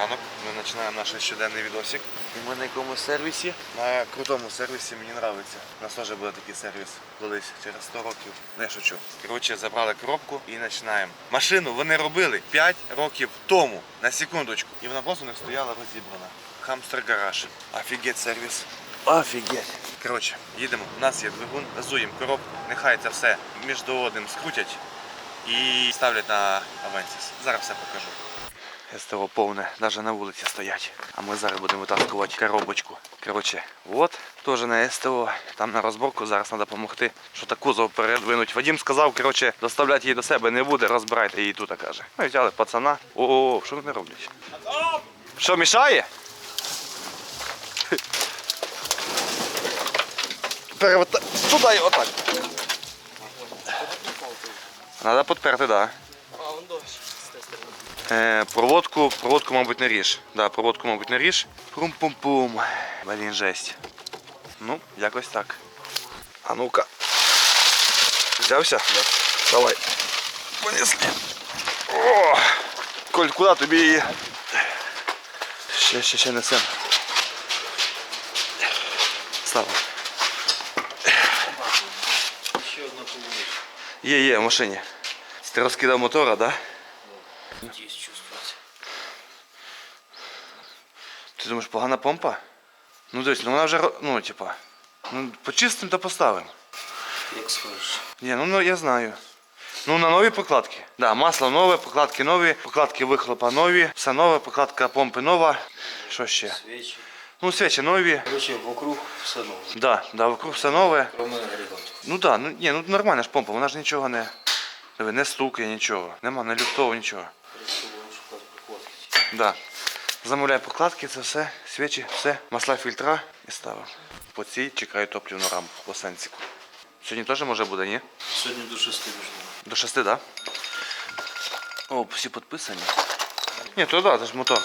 ранок. Ми починаємо наш щоденний відосик. І ми на якомусь сервісі. На крутому сервісі мені подобається. У нас теж буде такий сервіс колись через 100 років. Не шучу. Коротше, забрали коробку і починаємо. Машину вони робили 5 років тому, на секундочку. І вона просто не стояла розібрана. Хамстер гараж. Офігеть сервіс. Офігеть. Коротше, їдемо. У нас є двигун, газуємо коробку. Нехай це все між одним скрутять і ставлять на Авенсіс. Зараз все покажу. СТО повне, навіть на вулиці стоять. А ми зараз будемо витаскувати коробочку. Коротше, от, теж на СТО. Там на розборку зараз треба допомогти, що та кузов передвинуть. Вадим сказав, коротше, доставляти її до себе не буде, розбирайте її тут, каже. Ми взяли пацана. О, що вони роблять? Що, мішає? Переверта... Туди отак. Треба підперти, так. А, он дощ. Е, проводку, проводку, мабуть, не ріж. Да, проводку, мабуть, не ріж. Пум-пум-пум. Блін, жесть. Ну, якось так. А ну-ка. Взявся? Да. Давай. Понесли. О! Коль, куди тобі її? Ще, ще, ще несем. Слава. Ще одна полуничка. Є, є, в машині. Ти розкидав мотора, да? Чувствується. Ти думаєш, погана помпа? Ну дивись, ну вона вже, ну, типа, ну, почистимо та поставимо. Як скажеш. Ні, ну, ну я знаю. Ну на нові покладки. Да, масло нове, покладки нові, покладки вихлопа нові, все нове, покладка помпи нова. Що ще? Свічі. Ну, свічі нові. Короче, вокруг все нове. Да, да, вокруг все нове. Кроме агрегату. Ну да, ну ні, ну нормальна ж помпа, вона ж нічого не. Диви, не стукає нічого. Нема, не люфтового нічого. Да. Замовляй покладки, це все, свічі, все, масла фільтра і ставимо. По цій чекаю топливну рампу по сенсику. Сьогодні теж може буде, ні? Сьогодні до шести можливо. До шести, так? Да? О, всі підписані. Ні, то да, це ж мотор.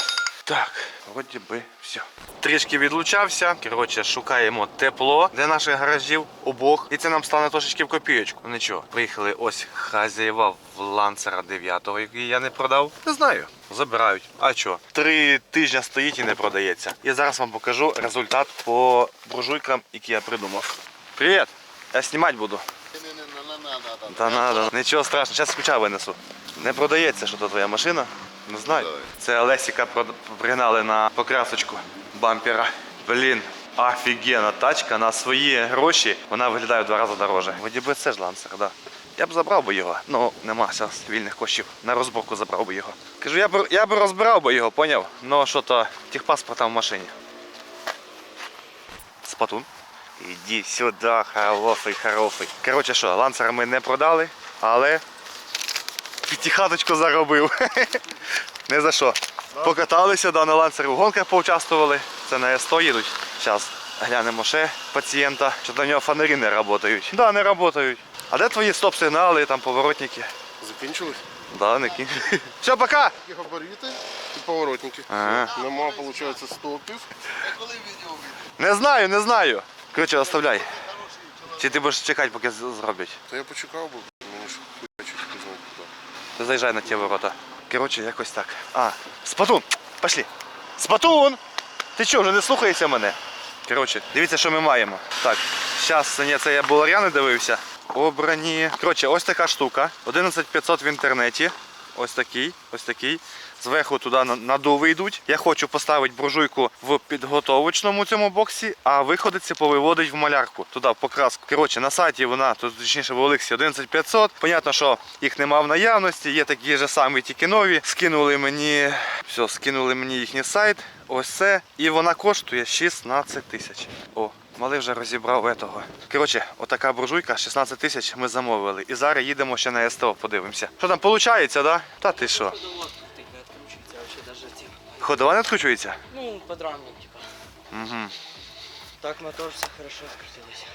Так, вроді би все. Трішки відлучався. Коротше, шукаємо тепло для наших гаражів обох. І це нам стане трошечки в копійочку. Ну нічого. Приїхали ось хазяєва в ланцера 9-го, який я не продав. Не знаю. Забирають. А що? Три тижні стоїть і не продається. І зараз вам покажу результат по буржуйкам, які я придумав. Привіт! Я знімати буду. Та надо. Нічого страшного, зараз ключа винесу. Не продається, що то твоя машина. Не знаю. Це Олесіка пригнали на покрасочку бампера. Блін, офігенна тачка на свої гроші. Вона виглядає в два рази дороже. Вроді би це ж лансер, да. Я б забрав би його, ну нема зараз вільних коштів. На розборку забрав би його. Кажу, я б я б розбирав би його, поняв? Ну що то техпаспорт там в машині. Спатун. Іди сюди, хороший, хороший. Коротше що, ланцера ми не продали, але п'ятихаточку заробив. не за що. Покаталися да, на ланцері в гонках поучаствували. Це на С100 їдуть. Зараз глянемо ще пацієнта, що до нього фонарі не працюють. Так, да, не працюють. А де твої стоп-сигнали, там поворотники? Закінчились? Да, не кінь. Все, пока! І габарити, і поворотники. Ага. Нема, виходить, стопів. Не знаю, не знаю. Коротше, оставляй. Чи ти будеш чекати, поки з- зроблять? Та я почекав би, мені ж хуячить знав куди. Ти заїжджай на ті ворота. Коротше, якось так. А, Спатун! Пошли! Спатун! Ти чого, вже не слухаєшся мене? Коротше, дивіться, що ми маємо. Так, зараз це я Буларяни дивився. Обрані. Коротше, ось така штука. 11500 в інтернеті. Ось такий, ось такий. Зверху туди на- надуви йдуть. Я хочу поставити буржуйку в підготовочному цьому боксі, а виходиться повиводить в малярку, туди в покраску. Коротше, на сайті вона, тут точніше в Олексі 11500. Понятно, що їх нема в наявності, є такі ж самі, тільки нові. Скинули мені, все, скинули мені їхній сайт. Ось це. І вона коштує 16 тисяч. О, Малий вже розібрав этого. Коротше, отака буржуйка, 16 тисяч ми замовили. І зараз їдемо ще на СТО, подивимося. Що там виходить, да? Та ти що? Ходова не відкручується? Ну, подрамник, типа. Угу. Так мотор все хорошо скрутилось.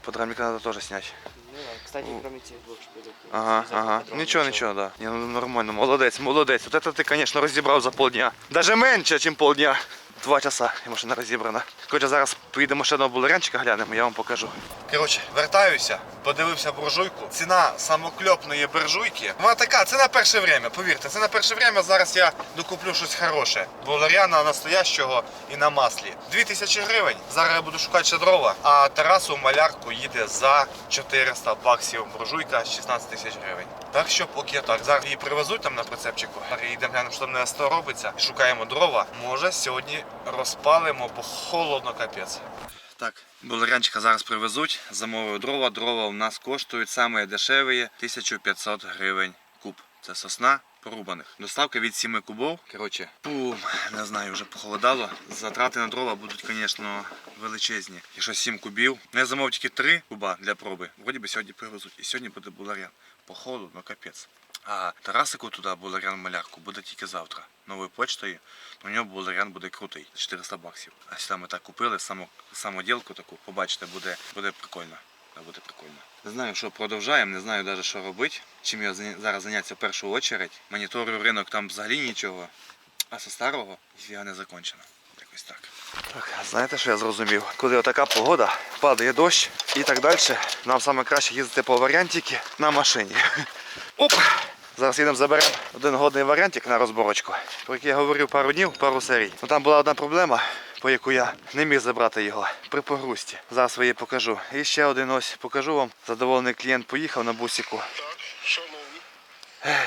Подрамника треба теж зняти. Ну кстати, кроме цих двох шпилек. Ага, ага. Нічого, нічого, да. Ні, ну нормально, молодець, молодець. От це ти, звісно, розібрав за полдня. Даже менше, ніж полдня. Два часа і машина розібрана. Коротше, зараз поїдемо ще одного булерянчика глянемо, я вам покажу. Коротше, вертаюся, подивився буржуйку. Ціна самокльопної буржуйки. Вона така, це на перше время, повірте, це на перше время. Зараз я докуплю щось хороше. Булеряна настоящого і на маслі. 2000 гривень. Зараз я буду шукати ще дрова. А Тарасу малярку їде за 400 баксів буржуйка 16 тисяч гривень. Так що поки так. Зараз її привезуть там на прицепчику. Їдемо глянемо, що там СТО робиться. Шукаємо дрова. Може сьогодні розпалимо, бо холодно капець. Так, булерянчика зараз привезуть, замовив дрова. Дрова у нас коштують саме дешеві 1500 гривень куб. Це сосна порубаних. Доставка від 7 кубов. Коротше, пум, не знаю, вже похолодало. Затрати на дрова будуть, звісно, величезні. Якщо 7 кубів. Я замовив тільки 3 куба для проби. Вроді би сьогодні привезуть. І сьогодні буде буларян. Похолодно, капець. А Тарасику туди буларян малярку буде тільки завтра. Новою почтою. У нього буларян буде крутий. 400 баксів. А сюди ми так купили, само, самоділку таку, побачите, буде, буде прикольно. Буде прикольно. Не знаю, що продовжаємо, не знаю навіть, що робити. Чим я зараз зайнятися в першу очередь. Моніторю ринок там взагалі нічого. А со старого я не закончено. Якось так. Так, знаєте, що я зрозумів? Коли отака погода, падає дощ і так далі, нам саме краще їздити по варіантики на машині. Оп! Зараз їдемо заберемо один годний варіантик на розборочку, про який я говорив пару днів, пару серій. Ну там була одна проблема, по яку я не міг забрати його при погрузці. Зараз я її покажу. І ще один ось покажу вам. Задоволений клієнт поїхав на бусіку. Так, шановні,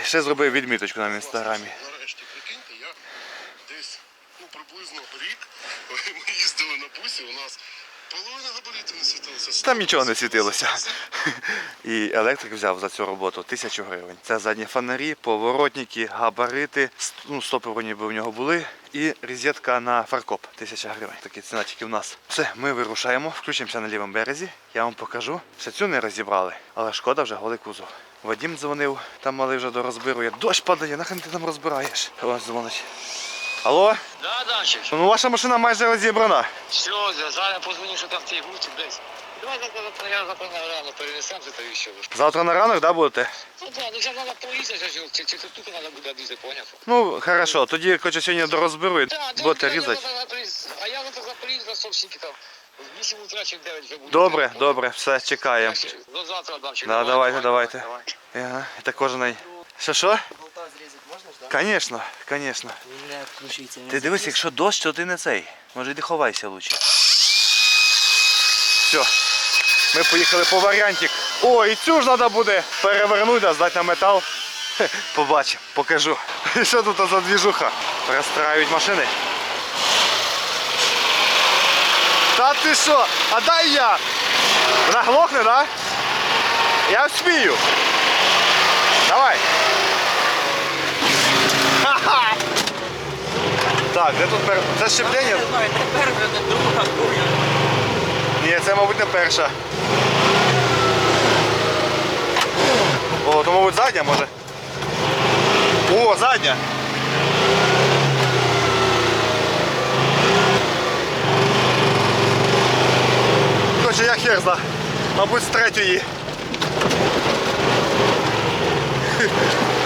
Ще зробив відміточку на інстаграмі. нарешті прикиньте, я десь ну, приблизно рік ми їздили на бусі, у нас половина габаритів не світилася. Там нічого не світилося. І електрик взяв за цю роботу тисячу гривень. Це задні фонарі, поворотники, габарити, ну, стопи вроді би в нього були. І розетка на фаркоп тисяча гривень. Такі ціна тільки в нас. Все, ми вирушаємо, включимося на лівому березі. Я вам покажу. Ще цю не розібрали, але шкода вже голий кузов. Вадім дзвонив, там малий вже дорозбирує. Дощ падає, нахрен ти там розбираєш. Ось дзвонить. Алло? Да, Дачич. Ну ваша машина майже розібрана. Все, зараз позвоню, що там в цій гуці десь. Давай завтра, на рано перенесемо це та ще. Завтра на ранок, да, будете? Ну так, ну зараз треба поїздити, чи, чи, чи тут треба буде обрізати, поняв? Ну, хорошо, тоді хоче сьогодні дорозберу, Да, будете різати. А я завтра заприїзд на совсінки там. В 8 утра чи в 9 вже буде. Добре, добре, все, чекаємо. До завтра, Дамчик. Да, давайте, давайте. Ага, це кожен. Що що? Болта зрізати можна ж, так? Конечно, конечно. Не відключиться. Ти дивись, якщо дощ, то ти не цей. Може йди ховайся лучше. Все. Ми поїхали по варіантик. О, і цю ж треба буде перевернути, здати на метал. Побачимо, покажу. Що тут за двіжуха? Перестраюють машини. Та ти що? А дай я! Вона глохне, да? Я вспію. Давай. Ха-ха! Так, де тут пер... Це щеплення? Знаю, не перша, друга, друга. Ні, це, мабуть, не перша. О, то, мабуть, задня може. О, задня. Короче, я хер зна. Мабуть, з третьої.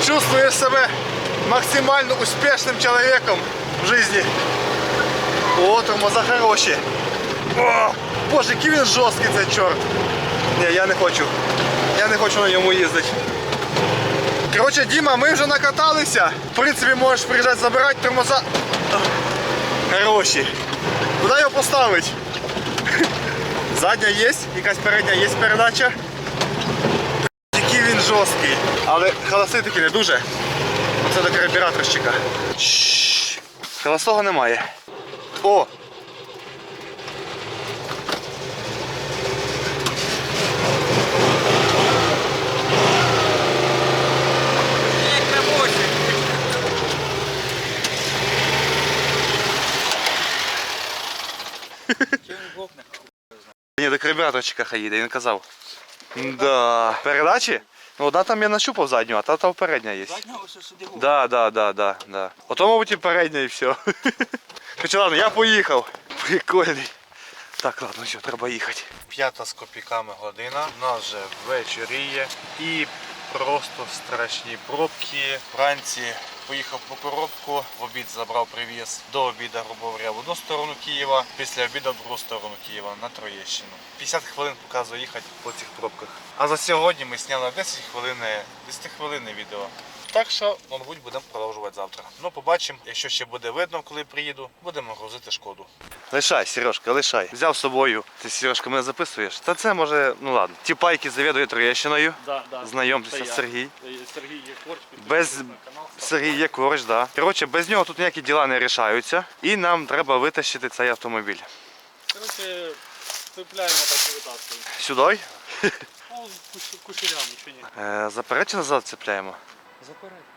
Чувствуєш себе максимально успішним чоловіком в житті. О, тормоза хороші. О, боже, який він жорсткий цей чорт. Ні, я не хочу. Я не хочу на ньому їздити. Коротше, Діма, ми вже накаталися. В принципі, можеш приїжджати забирати тормоза. Хороші. Куди його поставити? Задня є, якась передня є передача. Який він жорсткий. Але холости таки не дуже. Оце до карбюраторщика. Холостого немає. О! Як робочий. Чого він глохне? Ні, до карбюраторчика хай їде, він казав. Да. Передачі? Ну, одна там я нащупав задню, а та там передня є. Задня ось сюди глохне. Да, да, да, да, да. Ото, мабуть, і передня і все. Хоча ладно, я поїхав. Прикольний. Так, ладно, все, треба їхати. П'ята з копійками година, у нас вже вечоріє. І просто страшні пробки. Вранці поїхав по коробку, в обід забрав привіз до обіду, грубо говоря, в одну сторону Києва, після обіду в другу сторону Києва на Троєщину. 50 хвилин показує їхати по цих пробках. А за сьогодні ми зняли 10 хвилин, 10 хвилин відео. Так що, мабуть, будемо продовжувати завтра. Ну, побачимо, якщо ще буде видно, коли приїду, будемо грузити шкоду. Лишай, Сережка, лишай. Взяв з собою. Ти, Сережка, мене записуєш? Та це може, ну ладно. Ті пайки завідує Троєщиною. Да, да. Знайомтеся, Це я. Сергій. Е, Сергій Єкорч, Без-. Сергій є корч, да. Коротше, без нього тут ніякі діла не рішаються. І нам треба витащити цей автомобіль. Коротше, цепляємо так і витаскуємо. Сюди. Ну, куш- кушерям, нічого не. Е, заперед чи назад цепляємо?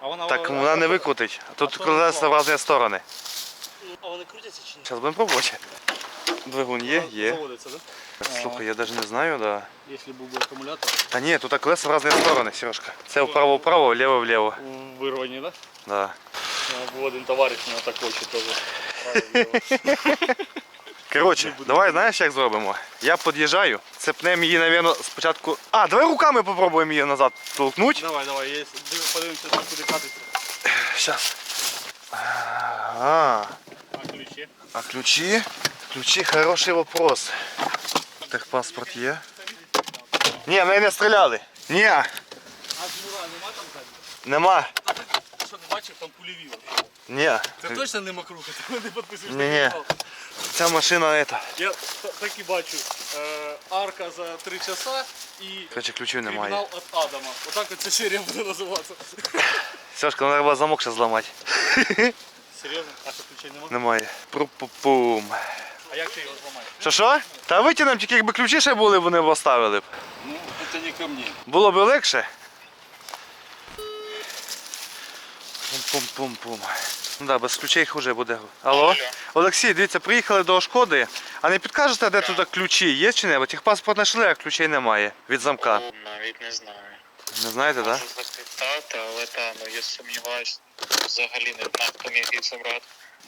А вона, Так вона не викрутить. Тут що колеса в різні сторони. А вони крутяться чи ні? Зараз будемо пробувати. Двигун є, є. Заводиться, да? Слухай, я навіть не знаю, да. Якщо був би акумулятор. Та ні, тут колеса в різні сторони, Сережка. Це вправо-вправо, вліво-вліво. Вирвані, да? Да. Був один товариш мене так хоче теж. Коротше, давай знаєш, як зробимо? Я під'їжджаю, цепнемо її, напевно, спочатку. А, давай руками попробуємо її назад толкнути. Давай, давай, є- див- подивимося, куди катиться. Сейчас. А, А ключі? а ключи? Ключи хороший вопрос. Техпаспорт є? Ні, ми не стріляли. Ні, А жмура нема там ззаді? нема. Що не бачив, там кульові. Ні. Це точно не макруха, ти не підписуєш Ні, ні. Ця машина ета. Я так і бачу. Е, арка за 3 часа і Короче, ключів немає. кримінал від Адама. Отак от ця серія буде називатися. Сашка, треба замок ще зламати. Серйозно? А що ключей нема? Немає. Пру-пу-пум. А як ти його зламаєш? Що що? Та витягнемо, тільки якби ключі ще були, вони б оставили б. Ну, це не ко мені. Було б легше. Пум-пум-пум-пум. Ну да, без ключей хуже буде. Алло? Олексій, дивіться, приїхали до шкоди. А не підкажете, де тут ключі? Є чи не? Бо техпаспорт знайшли, а ключей немає від замка. Навіть не знаю. Не знаєте, так? Да? Запитати, але та, ну я сумніваюсь, взагалі не знаю, хто міг їх забрати.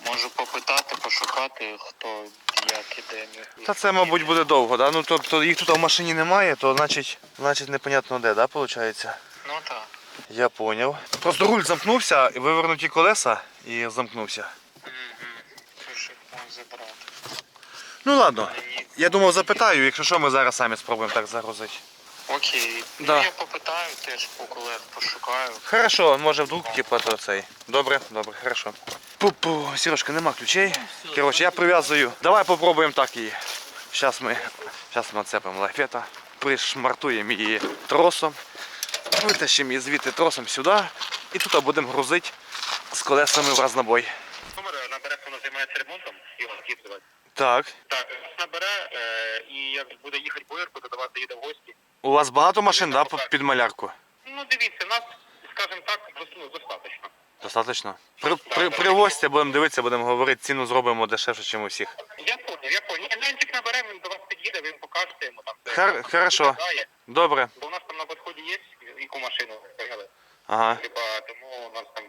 Можу попитати, пошукати, хто як і де міг. Та це, мабуть, буде довго, да? Ну тобто їх тут в машині немає, то значить, значить непонятно де, да, виходить? Ну так. Я поняв. Просто руль замкнувся, вивернуті колеса і замкнувся. Ну ладно. Я думав запитаю, якщо що, ми зараз самі спробуємо так загрузити. окей. Да. Ну я попитаю теж по колег, пошукаю. Хорошо, може вдруг типа то цей. Добре, добре, хорошо. Пу-пу, Сережка, нема ключей. Коротше, я прив'язую. Давай попробуємо так її. Зараз ми, зараз ми цепимо лафета, пришмартуємо її тросом, витащимо її звідти тросом сюди і тут будемо грузити з колесами в разнобой. Номер набере, хто займається ремонтом, його скидувати. Так. Так, набере, е, і як буде їхати боярку, то до вас заїде в гості. У вас багато машин, да, під малярку? Ну дивіться, нас, скажімо так, ну, достатньо. Достаточно. При, при, при гості будемо дивитися, будемо говорити, ціну зробимо дешевше, ніж у всіх. Я понял, я понял. Лентик наберемо, він до вас під'їде, ви їм покажете йому там. Хар, хорошо, добре. Бо у нас там на підході є, яку машину. Ага. Типа, тому у нас там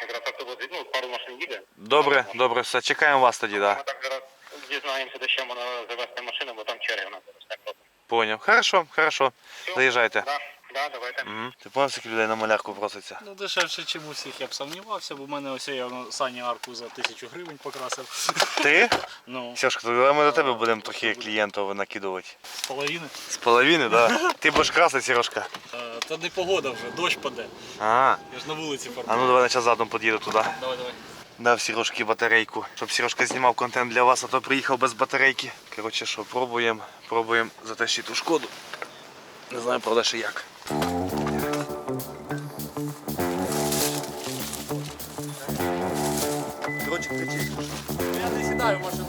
якраз автобус, ну, пару машин їде. Добре, добре, все, чекаємо вас тоді, Ми да. так зараз дізнаємося, де ще можна завести машину, бо там черги у нас зараз так. Поняв. Хорошо, хорошо. Заїжджайте. Да. Угу. Ти поняв, скільки людей на малярку проситься? Ну дешевше, ніж у всіх, я б сумнівався, бо в мене ось я Сані арку за тисячу гривень покрасив. Ти? Ну, Сашка, то давай ми до тебе будемо трохи клієнтів накидувати. з половини. З половини, да? Ти будеш красити, Сережка. Е, Та не погода вже, дощ паде. А, Я ж на вулиці а фарбую. ну давай на задом під'їду туди. Давай, давай. Дав Сережки батарейку, щоб Сережка знімав контент для вас, а то приїхав без батарейки. Коротше, що, пробуємо, пробуємо затащити ту шкоду. Не знаю, правда, ще як. Я не сідаю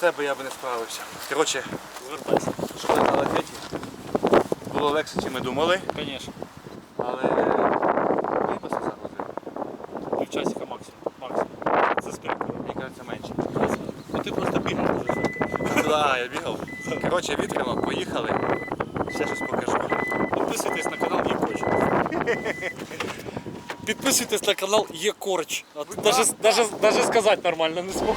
тебе я би не справився. Коротше, Звертайся. щоб не залетіти, було легше, ніж ми думали, Звісно. але все загрузили. Півчасика максимум. Максимум. Це спинка. Мені кажеться менше. Ну ти просто бігав дуже швидко. Так, я бігав. Коротше, вітряно, поїхали. Ще щось покажу. Підписуйтесь на канал Є Корч. Підписуйтесь на канал Є Корч. А даже, даже, даже сказати нормально не змог.